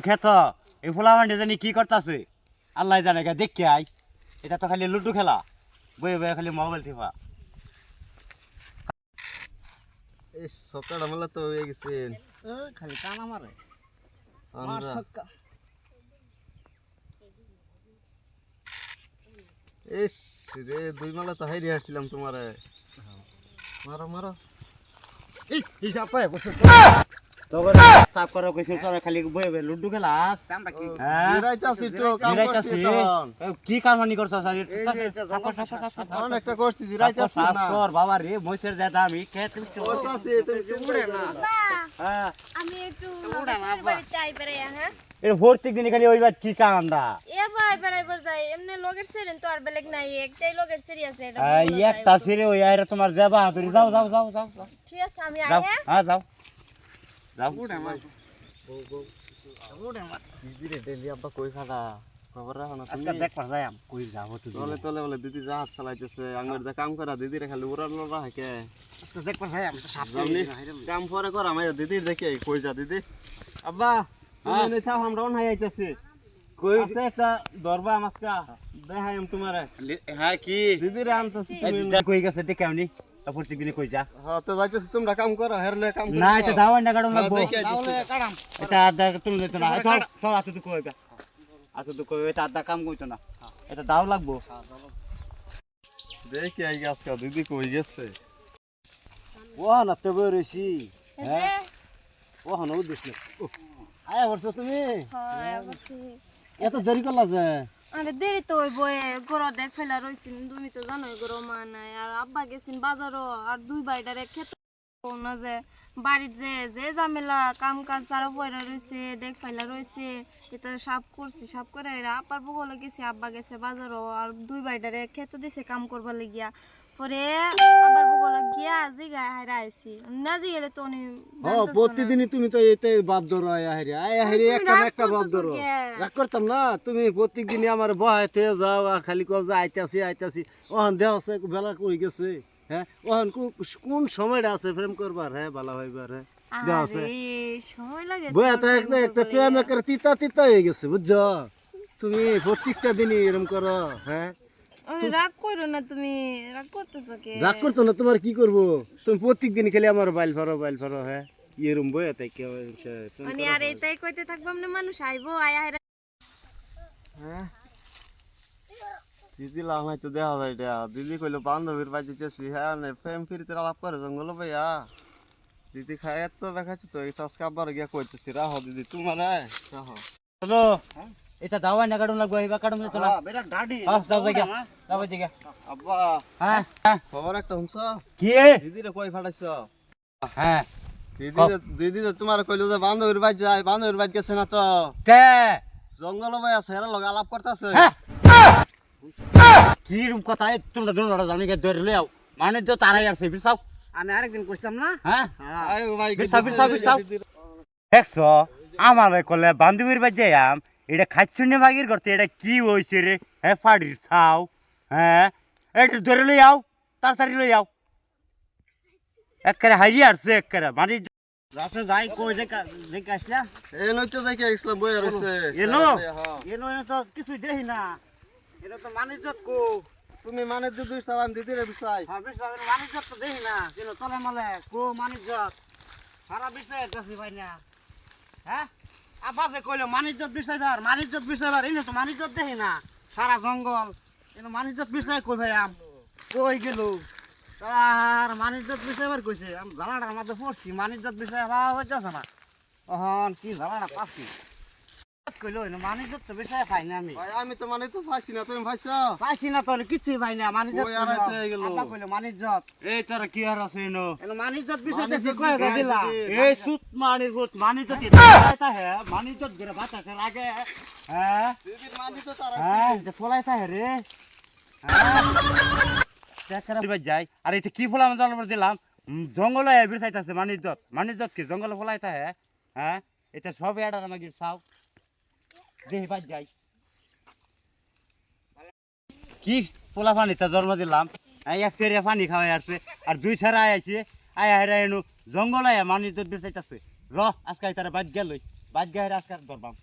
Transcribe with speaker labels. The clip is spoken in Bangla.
Speaker 1: খেত এই জানি কি করতেছে? আল্লাহ জানে গা দেখে আই। এটা তো খালি লুডু খেলা। বয়ে বয়ে খালি মোবাইল টিপা।
Speaker 2: এই সকালটা মেলা তো হয়ে গেছে।
Speaker 1: খালি কানা মারে
Speaker 2: আমরা ইস রে দুই মালা তো হাইরে আসছিলাম তোমারে। মারো মারো।
Speaker 1: এই হিসাব পায় বসে। তখন সাফ করা কইছিল তোরা খালি বয়ে বয়ে লুডু খেলা। হ্যাঁ?
Speaker 2: তো কাম করছি তখন।
Speaker 1: কি করছ স্যার?
Speaker 2: তখন একটা করছি জিরাইতাছি
Speaker 1: সাফ কর বাবা রে মইসের যা দামি খেতে
Speaker 2: করতাছি তুমি শুনবে না।
Speaker 1: হ্যাঁ।
Speaker 3: আমি একটু হ্যাঁ?
Speaker 1: এর দিন খালি ওই কি কাম দা
Speaker 3: এ ভাই বেড়াইবার যাই এমনি লগের সেরেন তো আর বেলেগ নাই একটাই লগের সেরি আছে এটা।
Speaker 1: একটা ছিরে ওই আইরা তোমার যাবা তুই যাও যাও যাও যাও যাও।
Speaker 3: ঠিক আছে আমি আই
Speaker 1: যাও। যাও যাও
Speaker 2: দিদি ডেলি আব্বা কই খালা খবর রাখো না
Speaker 1: আজকে দেখ পার যাই কই যাব তুই
Speaker 2: তলে তলে বলে দিদি জাহাজ চালাইতেছে আঙ্গুর দা কাম করা খালি উড়ানো রাখে
Speaker 1: আজকে দেখ যাই তো সাপ
Speaker 2: কাম পরে কর আমি দিদির দেখে কই যা দিদি আব্বা তুমি। এনে থাও আমরা অন হাই আইতাছি
Speaker 1: কই
Speaker 2: আছে একটা দরবা মাছকা দেখাইম তোমারে
Speaker 1: হ্যাঁ কি
Speaker 2: দিদিরে আনতাছি
Speaker 1: এই
Speaker 2: তুমি
Speaker 1: কই গেছে দেখে আমনি কই যা।
Speaker 2: হ্যাঁ তো যাইতেছি তোমরা কাম করো হেরলে কাম করো।
Speaker 1: না এটা দাও না
Speaker 2: হ্যাঁ,
Speaker 1: লাগবো। এটা আদা তুমি দিত না। তো আতো তো কই গা আতো তো কই এটা আদা কাম কইতো না। এটা দাও লাগবো।
Speaker 2: দেখি আই আজকে দিদি কই গেছে।
Speaker 1: ও না তো বেরোছি
Speaker 3: হ্যাঁ?
Speaker 1: ও হন উদ্দেশ্য। আয়া বলছো তুমি?
Speaker 3: হ্যাঁ বসি
Speaker 1: এত দেরি করলা যে?
Speaker 3: আরে দেরি তো ওই বয়ে গরো দেখ ফেলা রইছিন তুমি তো জানোই গরো মা নাই আর আব্বা গেছিন বাজারও, আর দুই বাইটারে খেতে না যে, বাড়ির যে যে ঝামেলা কাম কাজ সারা পয়রা রয়েছে দেখ ফেলা রয়েছে এটা সাপ করছি সাপ করে আপার বগলে গেছে, আব্বা গেছে বাজারও, আর দুই বাইটারে খেতে দিছে কাম করবার লাগিয়া। পরে আবার বগলে গিয়া জিগা হাইরা আইছি। না জিগেলে তো উনি
Speaker 2: প্রতিদিনই তুমি তো এতে বাপ ধরো আয়া হেরি। আয়া হেরি একটা একটা বাপ ধরো। রাগ করতাম না তুমি প্রত্যেক আমার বহাইতে যাও খালি কও যে আইতাছি আইতাছি। ওহন দেহ আছে বেলা কই গেছে হ্যাঁ? ওহন কোন সময়টা আছে প্রেম করবার হ্যাঁ ভালো হইবার হ্যাঁ? দেহ আছে।
Speaker 3: সময় লাগে
Speaker 2: বয়া একটা
Speaker 3: প্রেম
Speaker 2: একটা প্রেম
Speaker 3: লাগিয়া।
Speaker 2: তিতা তিতা হয়ে গেছে বুঝছ? তুমি প্রত্যেকটা দিনই এরকম করো হ্যাঁ?
Speaker 3: রাগ করো না তুমি রাগ করতেছো কে?
Speaker 2: রাগ করতো না তোমার কি করব? তুমি প্রত্যেক দিন খেলে আমার বাইল ফারো বাইল ফারো হ্যাঁ? এরম বয়া তাই কেউ
Speaker 3: মানে আর এটাই কইতে থাকব না মানুষ আইবো আয়া
Speaker 2: হ্যাঁ? দিদি লাভ হয়তো দেখা যায় এটা দিদি কইলো বান্ধবীর বাড়ি যেতেছি হ্যাঁ নে প্রেম ফিরিতে আলাপ করে জঙ্গল ভাইয়া দিদি খায় এত দেখাচ্ছি তো এই সাজকে আবার গিয়া কইতেছি রাহ দিদি তোমার রাহ।
Speaker 1: হ্যালো এটা দাও না কাড়ো লাগবো এবা কাড়ো তো না বেটা ডাডি হ্যাঁ যাও জায়গা যাও জায়গা
Speaker 2: আব্বা।
Speaker 1: হ্যাঁ।
Speaker 2: খবর একটা শুনছ?
Speaker 1: কি?
Speaker 2: দিদিরে কই ফাটাইছ?
Speaker 1: হ্যাঁ।
Speaker 2: দিদি দিদি যে তোমার কইলো যে বান্ধবীর বাড়ি যায় বান্ধবীর বাড়ি গেছে না তো?
Speaker 1: তে
Speaker 2: জঙ্গল ভাই আছে এরা লগে আলাপ করতেছে।
Speaker 1: কি রুম কথা? এ তোমরা দুনো জানি কে ধরে লও মানে তো তারাই আছে বিসাও
Speaker 2: আমি আরেকদিন কইতাম না?
Speaker 1: হ্যাঁ।
Speaker 2: আয় ভাই
Speaker 1: বিসাও বিসাও বিসাও দেখছ আমার কলে বান্ধবীর বাজে আম এটা খাচ্ছুনি ভাগির করতে এটা কি হয়েছে রে? হ্যাঁ ফাড়ির ছাও হ্যাঁ এটা ধরে লই আও তাড়াতাড়ি লই আও। একেবারে হারিয়ে আসছে একেবারে। মানে যাচ্ছে যাই কই যে যে কাশলা
Speaker 2: বই
Speaker 1: এলো?
Speaker 2: হ্যাঁ।
Speaker 1: তো কিছু দেখি না। এটা তো মানুষ কো।
Speaker 2: তুমি মানে দুই দুই সাবান
Speaker 1: হ্যাঁ মানুষ তো দেখি না কিন্তু তলে মলে। কো মানুষ সারা ভাই না। হ্যাঁ? আব্বা যে কইলো মানিজ্যত বিষয়বার মানিজ্যত বিষয়বার, এনে তো মানিজ্যত দেখি না। সারা জঙ্গল কিন্তু মানিজ্যত বিষয় কই ভাই আম? কই গেল? আর মানিজ্যত বিষয়বার কইছে, আমি জ্বালাটার মধ্যে পড়ছি মানিজ্যত বিষয় হওয়া হইতেছে না। অহন কি জ্বালাটা পাচ্ছি? আমি।
Speaker 2: ভাই আমি তো মানে তো পাইছি না তুমি পাইছো
Speaker 1: পাইছি না তোর কিছুই পাই না মানিজ্যত
Speaker 2: আছে?
Speaker 1: আব্বা এই তোর কি আর আছে সুত মানির ভূত লাগে। হ্যাঁ?
Speaker 2: মানি
Speaker 1: হ্যাঁ এটা ফলাইতা হে রে। হ্যাঁ? যাই। আর এটা কি ফলা আমি জানবার দিলাম? জঙ্গলে এবির চাইতাছে মানিজ্যত কি? জঙ্গলে ফলাইতা হে হ্যাঁ? এটা সব এডা আমাকে সাও দেহি বাজ যাই। কি পোলা পানিটা জন্ম দিলাম। এক সেরিয়া পানি খাওয়াই আসছে, আর দুই সেরা আইছে, আয় হেরা এনু। জঙ্গল আয় মানুষ দূর চাইতেছে। র, আজকে তারা বাদ গেল। বাদ গায়ে আজকে ধরবাম।